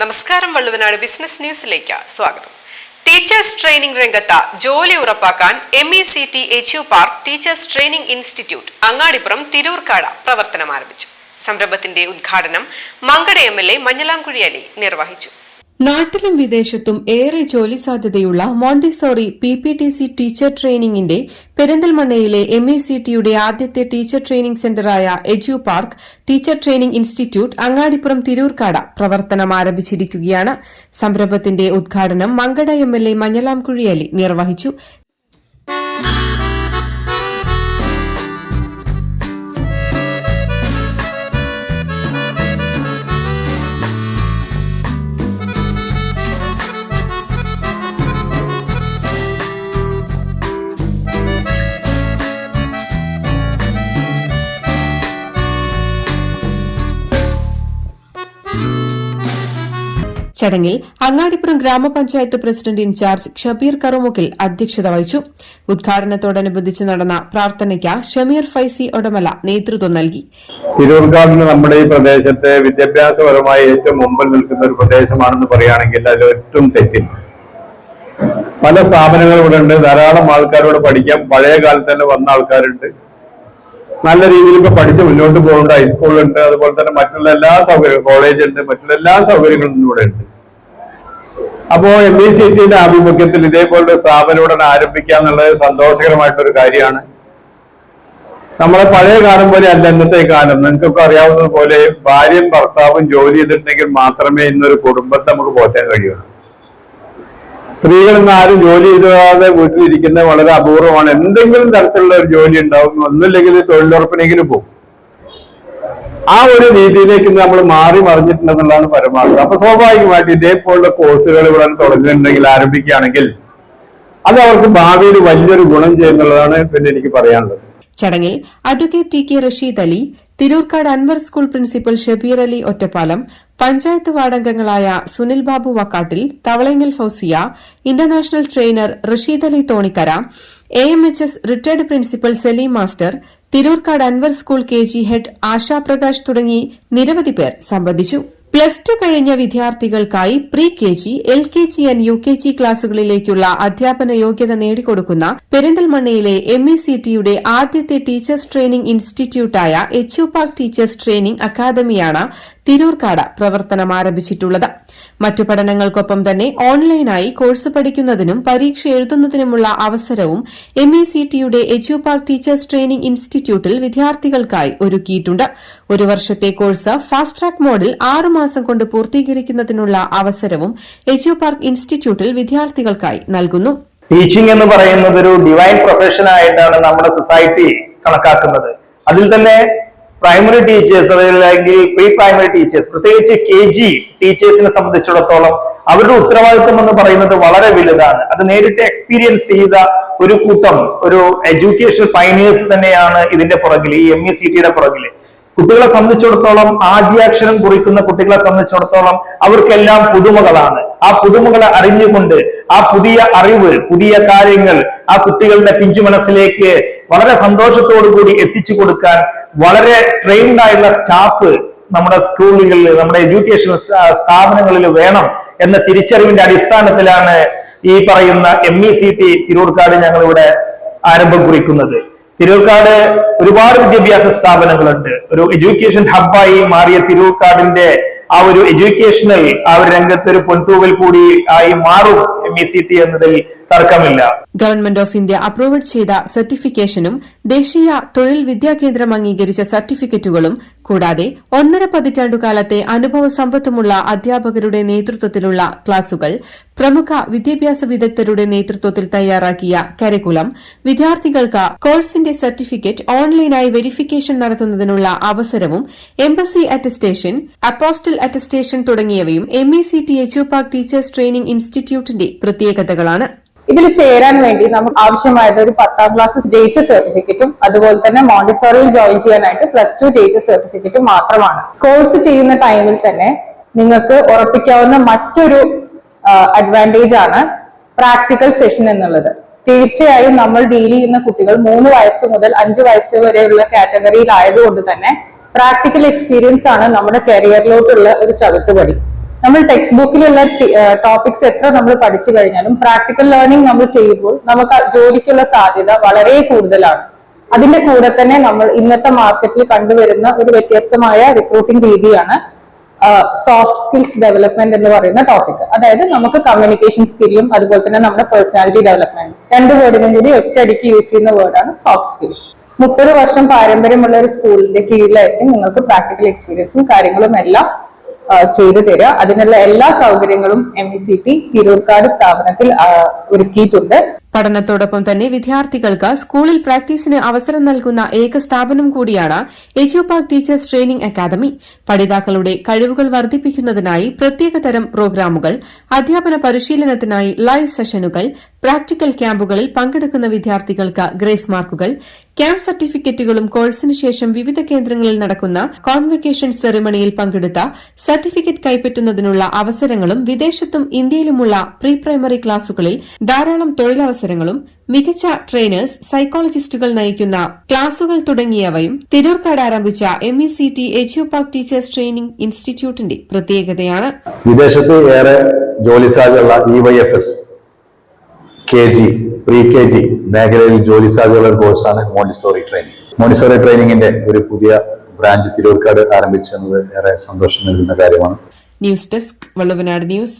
നമസ്കാരം വള്ളുവനാട് ബിസിനസ് ന്യൂസിലേക്ക് സ്വാഗതം. ടീച്ചേഴ്സ് ട്രെയിനിംഗ് രംഗത്ത് ജോലി ഉറപ്പാക്കാൻ M E C T edu park teachers training institute Angadipuram Tirurkad പ്രവർത്തനം ആരംഭിച്ചു. സംരംഭത്തിന്റെ ഉദ്ഘാടനം Mankada M L A Manjalamkuzhi Ali നിർവഹിച്ചു. നാട്ടിലും വിദേശത്തും ഏറെ ജോലി സാധ്യതയുള്ള montessori P P T C teacher ട്രെയിനിംഗിന്റെ പെരിന്തൽമണ്ണയിലെ എം എ സി ടിയുടെ ആദ്യത്തെ teacher training സെന്ററായ edu park teacher training institute Angadipuram Tirurkad പ്രവർത്തനം ആരംഭിച്ചിരിക്കുകയാണ്. സംരംഭത്തിന്റെ ഉദ്ഘാടനം Mankada M L A Manjalamkuzhi Ali നിർവഹിച്ചു. ചടങ്ങിൽ അങ്ങാടിപ്പുറം ഗ്രാമപഞ്ചായത്ത് പ്രസിഡന്റ് ഇൻചാർജ് ഷബീർ കറുമുക്കിൽ അധ്യക്ഷത വഹിച്ചു. ഉദ്ഘാടനത്തോടനുബന്ധിച്ച് നടന്ന പ്രാർത്ഥനയ്ക്ക് ഷമീർ ഫൈസി ഒടമല നേതൃത്വം നൽകി. തിരൂർക്കാടിന് നമ്മുടെ ഈ പ്രദേശത്തെ വിദ്യാഭ്യാസപരമായി ഏറ്റവും മുമ്പിൽ നിൽക്കുന്ന ഒരു പ്രദേശമാണെന്ന് പറയുകയാണെങ്കിൽ അതിൽ ഏറ്റവും തെറ്റില്ല പല സ്ഥാപനങ്ങളും ഇവിടെ ഉണ്ട്. ധാരാളം ആൾക്കാരോട് പഠിക്കാം പഴയ കാലത്ത് തന്നെ വന്ന ആൾക്കാരുണ്ട്. നല്ല രീതിയിൽ ഇപ്പൊ പഠിച്ച് മുന്നോട്ട് പോകുന്നുണ്ട്. ഹൈസ്കൂളുണ്ട്. അതുപോലെ തന്നെ മറ്റുള്ള എല്ലാ സൗകര്യവും കോളേജ് ഉണ്ട് മറ്റുള്ള എല്ലാ സൗകര്യങ്ങളും ഇവിടെ ഉണ്ട്. അപ്പോ എം ഇ സി ടിന്റെ ആഭിമുഖ്യത്തിൽ ഇതേപോലൊരു സ്ഥാപനം ഉടൻ ആരംഭിക്കുക എന്നുള്ളത് സന്തോഷകരമായിട്ടൊരു കാര്യമാണ്. നമ്മളെ പഴയ കാലം പോലെ അല്ല ഇന്നത്തെ കാലം. നിങ്ങൾക്കൊക്കെ അറിയാവുന്നത് പോലെ ഭാര്യയും ഭർത്താവും ജോലി ചെയ്തിട്ടുണ്ടെങ്കിൽ മാത്രമേ ഇന്നൊരു കുടുംബത്തെ നമുക്ക് പോറ്റാൻ കഴിയുള്ളൂ സ്ത്രീകൾ ആരും ജോലി ചെയ്താതെ വീട്ടിലിരിക്കുന്നത് വളരെ അപൂർവമാണ്. എന്തെങ്കിലും തരത്തിലുള്ള ഒരു ജോലി ഉണ്ടാവും. ഒന്നുമില്ലെങ്കിൽ തൊഴിലുറപ്പിനെങ്കിലും പോകും. ആ ഒരു രീതിയിലേക്ക് നമ്മൾ മാറി മറിഞ്ഞിട്ടുണ്ടെന്നുള്ളതാണ് പരമാവധി. അപ്പൊ സ്വാഭാവികമായിട്ട് ഇതേപോലുള്ള കോഴ്സുകൾ ഇവിടെ തുടങ്ങുന്നുണ്ടെങ്കിൽ ആരംഭിക്കുകയാണെങ്കിൽ അത് അവർക്ക് ഭാവിയിൽ വലിയൊരു ഗുണം ചെയ്യുന്നുള്ളതാണ് പിന്നെ എനിക്ക് പറയാനുള്ളത്. ചടങ്ങിൽ advocate T K Rasheed Ali Tirurkad Anwar school principal Shabeer Ali Ottapalam panchayat വാർഡംഗങ്ങളായ Sunil Babu Vakkattil Thavalangal Fousiya international trainer Rasheed Ali Thonikkara A M H S retired principal Saleem master Tirurkad Anwar school K G head Asha Prakash തുടങ്ങി നിരവധി പേർ സംബന്ധിച്ചു. Plus two കഴിഞ്ഞ വിദ്യാർത്ഥികൾക്കായി pre K G L K G and U K G ക്ലാസുകളിലേക്കുള്ള അധ്യാപന യോഗ്യത നേടിക്കൊടുക്കുന്ന പെരിന്തൽമണ്ണയിലെ എം ഇ സി ടിയുടെ ആദ്യത്തെ ടീച്ചേഴ്സ് ട്രെയിനിംഗ് ഇൻസ്റ്റിറ്റ്യൂട്ടായ H U park teachers training അക്കാദമിയാണ് തിരൂർക്കാട് പ്രവർത്തനം ആരംഭിച്ചിട്ടുള്ളത്. മറ്റു പഠനങ്ങൾക്കൊപ്പം തന്നെ ഓൺലൈനായി കോഴ്സ് പഠിക്കുന്നതിനും പരീക്ഷ എഴുതുന്നതിനുമുള്ള അവസരവും എം ഇ സി ടിയുടെ എച്ച്യുപാർ ടീച്ചേഴ്സ് ട്രെയിനിംഗ് ഇൻസ്റ്റിറ്റ്യൂട്ടിൽ വിദ്യാർത്ഥികൾക്കായി ഒരുക്കിയിട്ടുണ്ട്. ഒരു വർഷത്തെ കോഴ്സ് ഫാസ്റ്റ് ട്രാക്ക് മോഡിൽ ആറുമാസം കൊണ്ട് പൂർത്തീകരിക്കുന്നതിനുള്ള അവസരവും എച്ച്യുപാർ ഇൻസ്റ്റിറ്റ്യൂട്ടിൽ വിദ്യാർത്ഥികൾക്കായി നൽകുന്നു. ടീച്ചിങ് എന്ന് പറയുന്നത് ഒരു ഡിവൈൻ പ്രൊഫഷൻ ആയിട്ടാണ് നമ്മുടെ സൊസൈറ്റി കണക്കാക്കുന്നത്. അതിൽ തന്നെ പ്രൈമറി ടീച്ചേഴ്സ് അല്ലെങ്കിൽ പ്രീ പ്രൈമറി ടീച്ചേഴ്സ് പ്രത്യേകിച്ച് കെ ജി ടീച്ചേഴ്സിനെ സംബന്ധിച്ചിടത്തോളം അവരുടെ ഉത്തരവാദിത്വം എന്ന് പറയുന്നത് വളരെ വലുതാണ്. അത് നേരിട്ട് എക്സ്പീരിയൻസ് ചെയ്ത ഒരു കൂട്ടം ഒരു എഡ്യൂക്കേഷൻ പൈനിയേഴ്സ് തന്നെയാണ് ഇതിന്റെ പുറകിൽ ഈ എം ഇ സി ടിയുടെ പുറകിൽ കുട്ടികളെ സംബന്ധിച്ചിടത്തോളം ആദ്യാക്ഷരം കുറിക്കുന്ന കുട്ടികളെ സംബന്ധിച്ചിടത്തോളം അവർക്കെല്ലാം പുതുമകളാണ്. ആ പുതുമകളെ അറിഞ്ഞുകൊണ്ട് ആ പുതിയ അറിവ് പുതിയ കാര്യങ്ങൾ ആ കുട്ടികളുടെ പിഞ്ചു മനസ്സിലേക്ക് വളരെ സന്തോഷത്തോടു കൂടി എത്തിച്ചു കൊടുക്കാൻ വളരെ ട്രെയിൻഡ് ആയിട്ടുള്ള സ്റ്റാഫ് നമ്മുടെ സ്കൂളുകളിൽ നമ്മുടെ എഡ്യൂക്കേഷൻ സ്ഥാപനങ്ങളിൽ വേണം എന്ന തിരിച്ചറിവിന്റെ അടിസ്ഥാനത്തിലാണ് ഈ പറയുന്ന M E C T Tirurkad ഞങ്ങളിവിടെ ആരംഭം കുറിക്കുന്നത്. തിരൂർക്കാട് ഒരുപാട് വിദ്യാഭ്യാസ സ്ഥാപനങ്ങളുണ്ട്. ഒരു എഡ്യൂക്കേഷൻ ഹബ്ബായി മാറിയ തിരൂർക്കാടിന്റെ ആ ഒരു എഡ്യൂക്കേഷണൽ ആ ഒരു രംഗത്ത് ഒരു പൊൻതൂവൽ കൂടി ആയി മാറും എം ഇ സി ടി എന്നതിൽ തർക്കമില്ല. ഗവൺമെന്റ് ഓഫ് ഇന്ത്യ അപ്രൂവഡ് ചെയ്ത സർട്ടിഫിക്കേഷനും ദേശീയ തൊഴിൽ വിദ്യാകേന്ദ്രം അംഗീകരിച്ച സർട്ടിഫിക്കറ്റുകളും കൂടാതെ ഒന്നര പതിറ്റാണ്ടുകാലത്തെ അനുഭവ സമ്പത്തുമുള്ള അധ്യാപകരുടെ നേതൃത്വത്തിലുള്ള ക്ലാസുകൾ പ്രമുഖ വിദ്യാഭ്യാസ വിദഗ്ധരുടെ നേതൃത്വത്തിൽ തയ്യാറാക്കിയ കരിക്കുലം വിദ്യാർത്ഥികൾക്ക് കോഴ്സിന്റെ സർട്ടിഫിക്കറ്റ് ഓൺലൈനായി വെരിഫിക്കേഷൻ നടത്തുന്നതിനുള്ള അവസരവും എംബസി അറ്റസ്റ്റേഷൻ അപ്പോസ്റ്റൽ അറ്റസ്റ്റേഷൻ തുടങ്ങിയവയും M C T teachers training ഇൻസ്റ്റിറ്റ്യൂട്ടിന്റെ പ്രത്യേകതകളാണ്. ഇതിൽ ചേരാൻ വേണ്ടി നമുക്ക് ആവശ്യമായത് ഒരു പത്താം ക്ലാസ് ജയിച്ച സർട്ടിഫിക്കറ്റും അതുപോലെ തന്നെ മോണ്ടിസോറിയിൽ ജോയിൻ ചെയ്യാനായിട്ട് പ്ലസ് ടു ജയിച്ച സർട്ടിഫിക്കറ്റും മാത്രമാണ്. കോഴ്സ് ചെയ്യുന്ന ടൈമിൽ തന്നെ നിങ്ങൾക്ക് ഉറപ്പിക്കാവുന്ന മറ്റൊരു അഡ്വാന്റേജ് ആണ് പ്രാക്ടിക്കൽ സെഷൻ എന്നുള്ളത്. തീർച്ചയായും നമ്മൾ ഡീൽ ചെയ്യുന്ന കുട്ടികൾ മൂന്ന് വയസ്സ് മുതൽ അഞ്ച് വയസ്സ് വരെയുള്ള കാറ്റഗറിയിലായതുകൊണ്ട് തന്നെ പ്രാക്ടിക്കൽ എക്സ്പീരിയൻസ് ആണ് നമ്മുടെ കരിയറിലോട്ടുള്ള ഒരു ചവിട്ടുപടി. നമ്മൾ ടെക്സ്റ്റ് ബുക്കിലുള്ള ടോപ്പിക്സ് എത്ര നമ്മൾ പഠിച്ചു കഴിഞ്ഞാലും പ്രാക്ടിക്കൽ ലേണിംഗ് നമ്മൾ ചെയ്യുമ്പോൾ നമുക്ക് ജോലിക്കുള്ള സാധ്യത വളരെ കൂടുതലാണ്. അതിന്റെ കൂടെ തന്നെ നമ്മൾ ഇന്നത്തെ മാർക്കറ്റിൽ കണ്ടുവരുന്ന ഒരു വ്യത്യസ്തമായ റിക്രൂട്ടിംഗ് രീതിയാണ് സോഫ്റ്റ് സ്കിൽസ് ഡെവലപ്മെന്റ് എന്ന് പറയുന്ന ടോപ്പിക് അതായത് നമുക്ക് കമ്മ്യൂണിക്കേഷൻ സ്കില്ലും അതുപോലെ തന്നെ നമ്മുടെ പേഴ്സണാലിറ്റി ഡെവലപ്മെന്റ് രണ്ട് വേർഡിനും കൂടി ഒറ്റയടിക്ക് യൂസ് ചെയ്യുന്ന വേർഡാണ് സോഫ്റ്റ് സ്കിൽസ് മുപ്പത് വർഷം പാരമ്പര്യമുള്ള ഒരു സ്കൂളിന്റെ കീഴിലായിരിക്കും നിങ്ങൾക്ക് പ്രാക്ടിക്കൽ എക്സ്പീരിയൻസും കാര്യങ്ങളും എല്ലാം ചെയ്തു തരിക. അതിനുള്ള എല്ലാ സൗകര്യങ്ങളും M E C T Tirurkad സ്ഥാപനത്തിൽ ഒരുക്കിയിട്ടുണ്ട്. പഠനത്തോടൊപ്പം തന്നെ വിദ്യാർത്ഥികൾക്ക് സ്കൂളിൽ പ്രാക്ടീസിന് അവസരം നൽകുന്ന ഏക സ്ഥാപനം കൂടിയാണ് എച്ച്യുപാക് ടീച്ചേഴ്സ് ട്രെയിനിംഗ് അക്കാദമി. പഠിതാക്കളുടെ കഴിവുകൾ വർദ്ധിപ്പിക്കുന്നതിനായി പ്രത്യേകതരം പ്രോഗ്രാമുകൾ അധ്യാപന പരിശീലനത്തിനായി ലൈവ് സെഷനുകൾ പ്രാക്ടിക്കൽ ക്യാമ്പുകളിൽ പങ്കെടുക്കുന്ന വിദ്യാർത്ഥികൾക്ക് ഗ്രേസ് മാർക്കുകൾ ക്യാമ്പ് സർട്ടിഫിക്കറ്റുകളും കോഴ്സിന് ശേഷം വിവിധ കേന്ദ്രങ്ങളിൽ നടക്കുന്ന കോൺവെക്കേഷൻ സെറിമണിയിൽ പങ്കെടുത്ത സർട്ടിഫിക്കറ്റ് കൈപ്പറ്റുന്നതിനുള്ള അവസരങ്ങളും വിദേശത്തും ഇന്ത്യയിലുമുള്ള പ്രീ പ്രൈമറി ക്ലാസുകളിൽ ധാരാളം തൊഴിലവസരങ്ങളും മികച്ച ട്രെയിനേഴ്സ് സൈക്കോളജിസ്റ്റുകൾ നയിക്കുന്ന ക്ലാസുകൾ തുടങ്ങിയവയും തിരൂർക്കാട് ആരംഭിച്ച M E C T edu park teachers training ഇൻസ്റ്റിറ്റ്യൂട്ടിന്റെ പ്രത്യേകതയാണ്. വിദേശത്ത് ഏറെ ജോലി സാധ്യതയുള്ള E Y F S K G pre K G മേഖലയിൽ ജോലി സാധ്യതയുള്ള ഒരു കോഴ്സാണ് മോണിസോറി ട്രെയിനിങ് മോണിസോറി ട്രെയിനിങ്ങിന്റെ ഒരു പുതിയ ബ്രാഞ്ച് തിരൂർക്കാട് ആരംഭിച്ചു എന്നത് ഏറെ സന്തോഷം നൽകുന്ന കാര്യമാണ്. News desk Valluvanad news